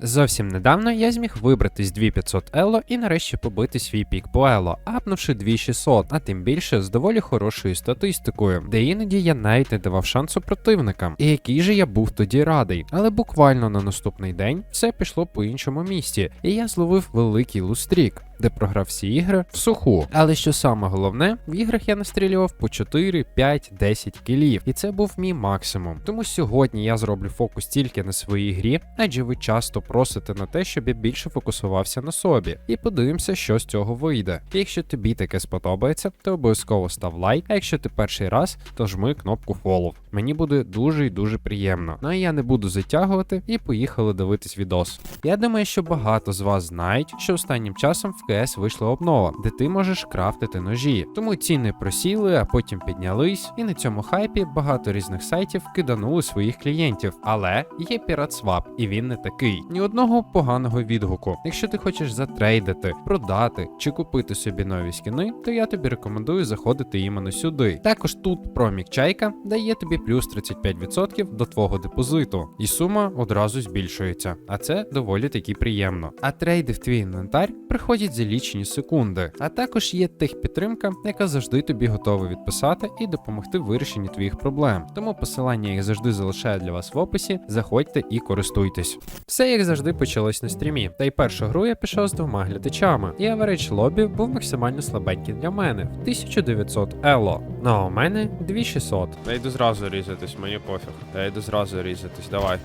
Зовсім недавно я зміг вибратись 2500 ело і нарешті побити свій пік по ело, апнувши 2600, а тим більше з доволі хорошою статистикою, де іноді я навіть не давав шансу противникам. І який же я був тоді радий. Але буквально на наступний день все пішло по іншому місці, і я зловив великий лустрік. Де програв всі ігри в суху. Але що саме головне, в іграх я настрілював по 4, 5, 10 кілів, і це був мій максимум. Тому сьогодні я зроблю фокус тільки на своїй грі, адже ви часто просите на те, щоб я більше фокусувався на собі. І подивимося, що з цього вийде. Якщо тобі таке сподобається, то обов'язково став лайк. А якщо ти перший раз, то жми кнопку follow. Мені буде дуже і дуже приємно. Ну а я не буду затягувати і поїхали дивитись відос. Я думаю, що багато з вас знають, що останнім часом в КС вийшла обнова, де ти можеш крафтити ножі. Тому ціни просіли, а потім піднялись, і на цьому хайпі багато різних сайтів киданули своїх клієнтів. Але є PiratSwap, і він не такий. Ні одного поганого відгуку. Якщо ти хочеш затрейдити, продати чи купити собі нові скіни, то я тобі рекомендую заходити іменно сюди. Також тут промік чайка дає тобі плюс 35% до твого депозиту, і сума одразу збільшується. А це доволі таки приємно. А трейди в твій інвентар приходять за лічені секунди. А також є техпідтримка, яка завжди тобі готова відписати і допомогти в вирішенні твоїх проблем. Тому посилання я завжди залишаю для вас в описі. Заходьте і користуйтесь. Все як завжди почалось на стрімі. Та й першу гру я пішов з двома глядачами. І average лобі був максимально слабенький для мене в 1900 ело. Ну а у мене 2600. Я йду зразу різатись, мені пофіг. Я йду зразу різатись, давай.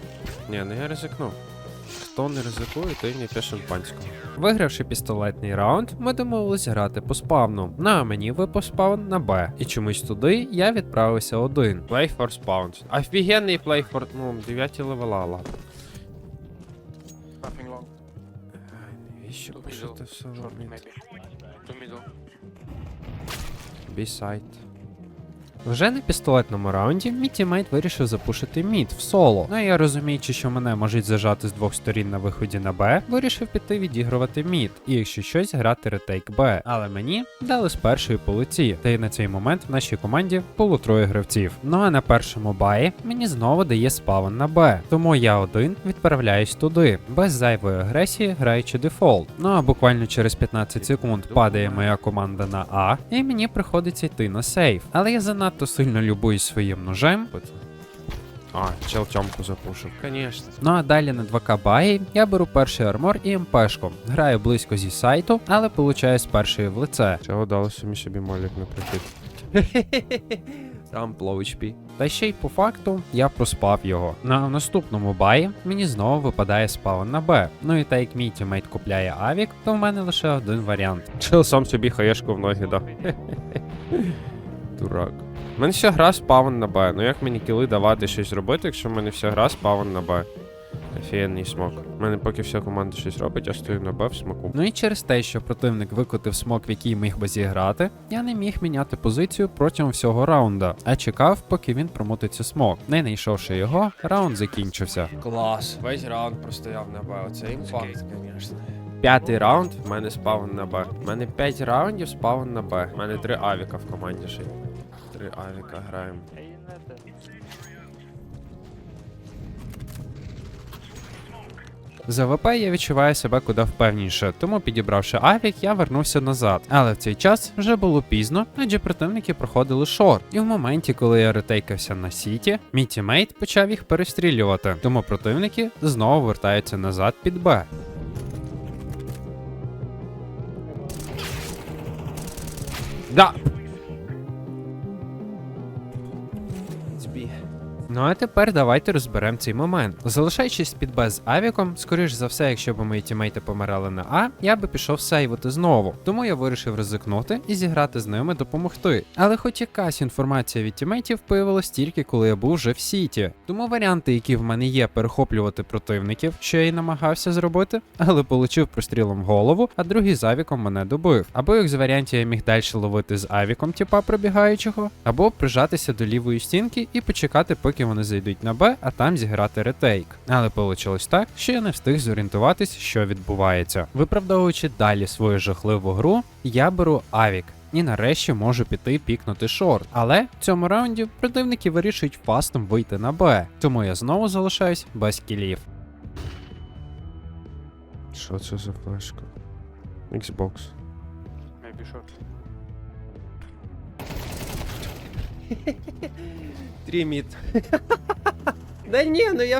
Ні, ну я ризикну. Хто не ризикує, той не п'є шампанського. Вигравши пістолетний раунд, ми домовились грати по спавну. Ну а мені випав спаун на Б. І чомусь туди я відправився один. Play for spawns. Офігенний play for... Ну, 9 левела, ладно. Навіщо пишете все Short робити? maybe. Вже на пістолетному раунді мій тімейт вирішив запушити мід в соло. Ну а я розуміючи, що мене можуть зажати з двох сторін на виході на Б, вирішив піти відігрувати мід. І якщо щось грати ретейк Б. Але мені дали з першої полиці. Та й на цей момент в нашій команді було троє гравців. Ну а на першому баї мені знову дає спавн на Б. Тому я один відправляюсь туди, без зайвої агресії, граючи дефолт. Ну а буквально через 15 секунд падає моя команда на А, і мені приходиться йти на сейф. Але я занадто сильно любуюсь своїм ножем. А, чел тьомку запушив. Конечно. Ну а далі на 2К баї я беру перший армор і МПшку. Граю близько зі сайту, але получаю з першої в лице. Чого дали самі собі молік на прихід? Там плов HP. Та ще й по факту я проспав його. На наступному баї мені знову випадає спаун на Б. Ну і так як мій тімейт купляє авік, то в мене лише один варіант. Чел сам собі хаєшку в ноги дав. Дурак. У мене вся гра спавн на Б. Ну як мені кіли давати щось робити, якщо в мене вся гра спавн на Б? Офігенний смок. У мене поки вся команда щось робить, я стою на Б в смоку. Ну і через те, що противник викотив смок, в який міг би зіграти, я не міг міняти позицію протягом всього раунда, а чекав, поки він промотиться смок. Не знайшовши його, раунд закінчився. Клас. Весь раунд простояв на Б. Оце імпакт, звісно. П'ятий раунд в мене спавн на Б. У мене 5 раундів спавн на Б. У мене три авіка в команді ще. Й. Три авіка граємо. За ВП я відчуваю себе куди впевніше, тому підібравши авік, я вернувся назад. Але в цей час вже було пізно, адже противники проходили шорт. І в моменті, коли я ретейкався на сіті, мій тімейт почав їх перестрілювати. Тому противники знову вертаються назад під Б. Да! Ну а тепер давайте розберемо цей момент. Залишаючись під Б з авіком, скоріш за все, якщо б мої тімейти помирали на А, я би пішов сейвити знову. Тому я вирішив ризикнути і зіграти з ними допомогти. Але хоч якась інформація від тімейтів появилась тільки коли я був вже в сіті. Тому варіанти, які в мене є, перехоплювати противників, що я й намагався зробити, але получив прострілом голову, а другий з авіком мене добив. Або як з варіантів я міг далі ловити з авіком, типа пробігаючого, або прижатися до лівої стінки і почекати, поки вони зайдуть на Б, а там зіграти ретейк. Але вийшло так, що я не встиг зорієнтуватись, що відбувається. Виправдовуючи далі свою жахливу гру, я беру авік. І нарешті можу піти пікнути шорт. Але в цьому раунді противники вирішують фастом вийти на Б. Тому я знову залишаюсь без кілів. Що це за флешка? Xbox. Maybe short. Триміт. Да ні, ну я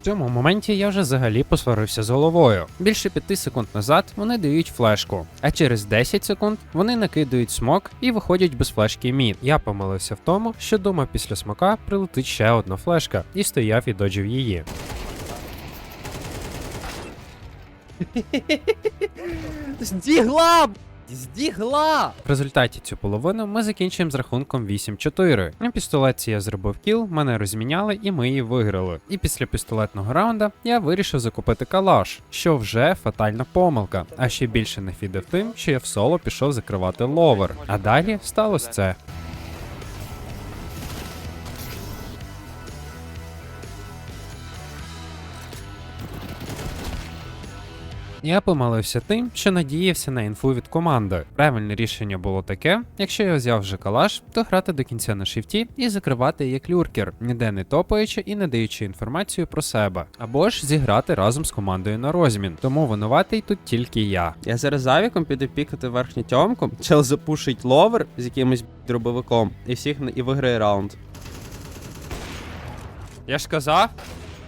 В цьому моменті я вже взагалі посварився з головою. Більше п'яти секунд назад вони дають флешку, а через 10 секунд вони накидають смок і виходять без флешки мід. Я помилився в тому, що думав після смока прилетить ще одна флешка, і стояв і доджив її. Здігла! Здігла! В результаті цю половину ми закінчуємо з рахунком 8-4. На пістолетці я зробив кіл, мене розміняли і ми її виграли. І після пістолетного раунда я вирішив закупити калаш, що вже фатальна помилка. А ще більше не фідав тим, що я в соло пішов закривати ловер. А далі сталося це. Я помилився тим, що надіявся на інфу від команди. Правильне рішення було таке: якщо я взяв вже калаш, то грати до кінця на шифті і закривати як люркер, ніде не топаючи і не даючи інформацію про себе, або ж зіграти разом з командою на розмін. Тому винуватий тут тільки я. Я зараз з авіком піду пікати верхню тьомку, чел запушить ловер з якимось дробовиком і всіх і виграє раунд. Я ж казав?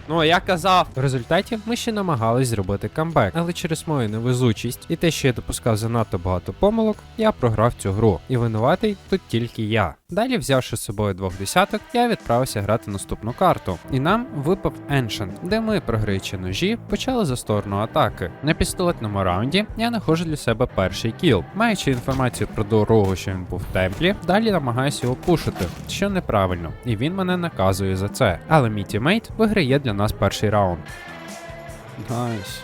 Ну, я казав. В результаті ми ще намагались зробити камбек, але через мою невезучість і те, що я допускав занадто багато помилок, я програв цю гру. І винуватий тут тільки я. Далі, взявши з собою двох десяток, я відправився грати наступну карту. І нам випав Ancient, де ми, програючи ножі, почали за сторону атаки. На пістолетному раунді я знаходжу для себе перший кіл. Маючи інформацію про дорогу, що він був в темплі, далі намагаюся його пушити, що неправильно, і він мене наказує за це. Але мій тімейт виграє для нас перший раунд. Найс.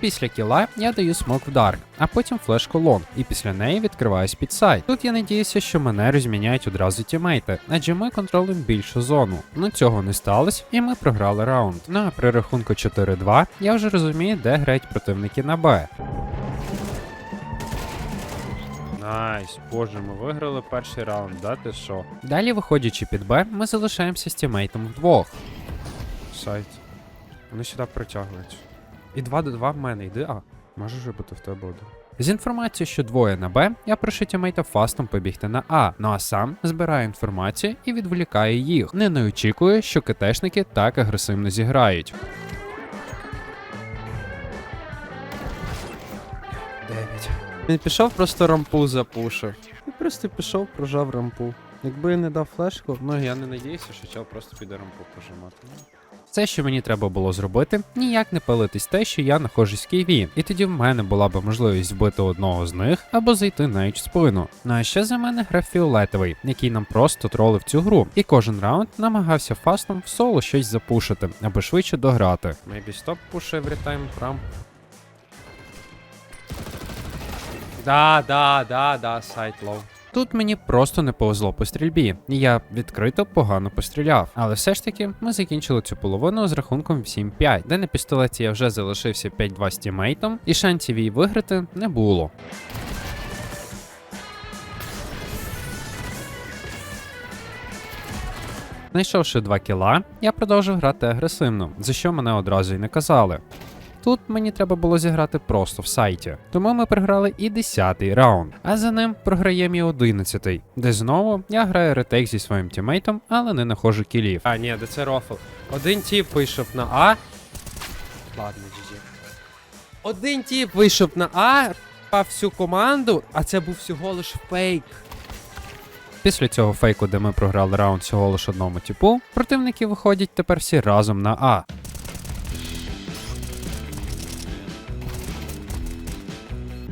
Після кіла я даю смок в дарк, а потім флешку лонг, і після неї відкриваюсь під сайт. Тут я надіюся, що мене розміняють одразу тімейти, адже ми контролюємо більшу зону. Ну цього не сталося, і ми програли раунд. Ну а при рахунку 4-2 я вже розумію, де грають противники на Б. Найс. Боже, ми виграли перший раунд, да ти що? Далі, виходячи під Б, ми залишаємося з тімейтом вдвох. Сайт. Вони сюди притягують. І 2 до 2 в мене, йди А. Може вже бути в тебе один. З інформацією, що двоє на Б, я прошу тімейта фастом побігти на А, ну а сам збираю інформацію і відволікаю їх. Не не очікую, що КТшники так агресивно зіграють. Він пішов, просто рампу запушив. Він просто пішов, прожав рампу. Якби я не дав флешку, ну я не надіюся, що чел просто піде рампу пожимати. Все, що мені треба було зробити, ніяк не палитись те, що я знаходжусь в Києві, і тоді в мене була б можливість вбити одного з них або зайти навіть в спину. Ну а ще за мене грав фіолетовий, який нам просто тролив цю гру, і кожен раунд намагався фастом в соло щось запушити, аби швидше дограти. Maybe stop push every time рамп. Да, да, да, да, сайт лоу. Тут мені просто не повезло по стрільбі, і я відкрито погано постріляв. Але все ж таки ми закінчили цю половину з рахунком 7-5, де на пістолеті я вже залишився 5-2 з тімейтом, і шансів її виграти не було. Знайшовши два кіла, я продовжив грати агресивно, за що мене одразу й наказали. Тут мені треба було зіграти просто в сайті. Тому ми програли і 10-й раунд. А за ним програємо і 11-й, де знову я граю ретейк зі своїм тімейтом, але не нахожу кілів. А, ні, де це рофл. Один тіп вийшов на А. Ладно, GG. Один тіп вийшов на А, а всю команду, а це був всього лиш фейк. Після цього фейку, де ми програли раунд всього лиш одному типу, противники виходять тепер всі разом на А.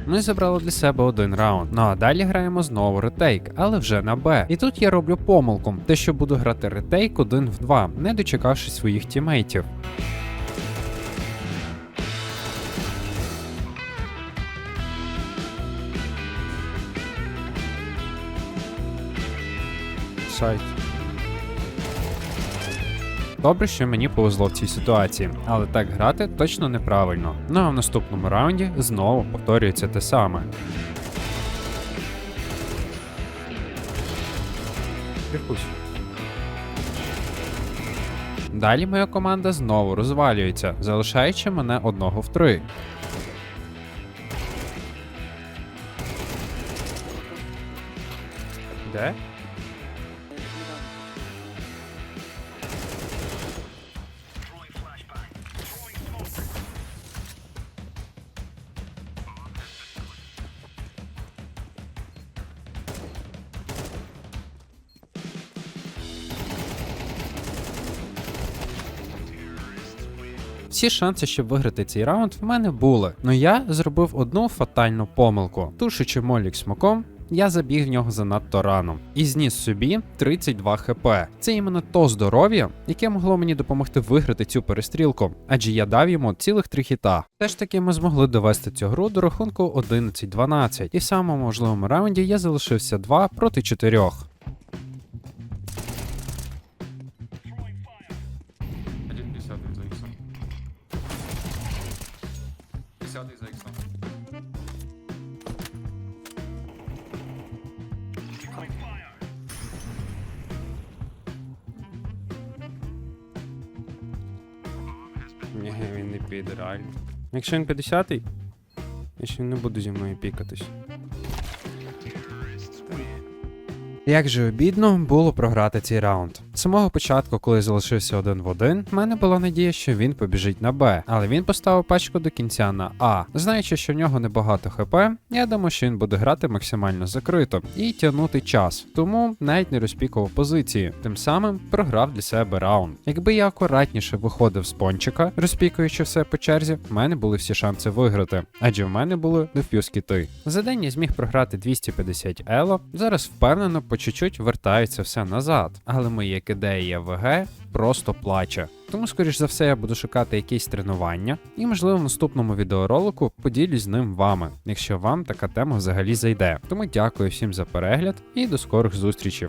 Ми забрали для себе один раунд. Ну а далі граємо знову ретейк, але вже на Б. І тут я роблю помилку, те, що буду грати ретейк один в два, не дочекавши своїх тімейтів. Сайт. Добре, що мені повезло в цій ситуації, але так грати точно неправильно. Ну а в наступному раунді знову повторюється те саме. Далі моя команда знову розвалюється, залишаючи мене одного в три. Де? Всі шанси, щоб виграти цей раунд, в мене були. Но я зробив одну фатальну помилку. Тушичи молік смоком, я забіг в нього занадто рано і зніс собі 32 хп. Це іменно то здоров'я, яке могло мені допомогти виграти цю перестрілку, адже я дав йому цілих три хіта. Все ж таки ми змогли довести цю гру до рахунку 11-12, і в самому можливому раунді я залишився 2 проти 4. 50 за іксом. Ні, він не піде реально. Якщо він 50-й, я ще не буде зі мною пікатись. Як же обідно було програти цей раунд. З самого початку, коли залишився один в один, в мене була надія, що він побіжить на Б, але він поставив пачку до кінця на А. Знаючи, що в нього небагато ХП, я думав, що він буде грати максимально закрито і тягнути час, тому навіть не розпікував позиції, тим самим програв для себе раунд. Якби я акуратніше виходив з пончика, розпікуючи все по черзі, в мене були всі шанси виграти, адже в мене були деф'юз кіти. За день я зміг програти 250 ело. Зараз впевнено чуть-чуть вертається все назад, але моє КД ВГ просто плаче. Тому, скоріш за все, я буду шукати якісь тренування, і можливо в наступному відеоролику поділюсь з ним вами, якщо вам така тема взагалі зайде. Тому дякую всім за перегляд і до скорих зустрічей.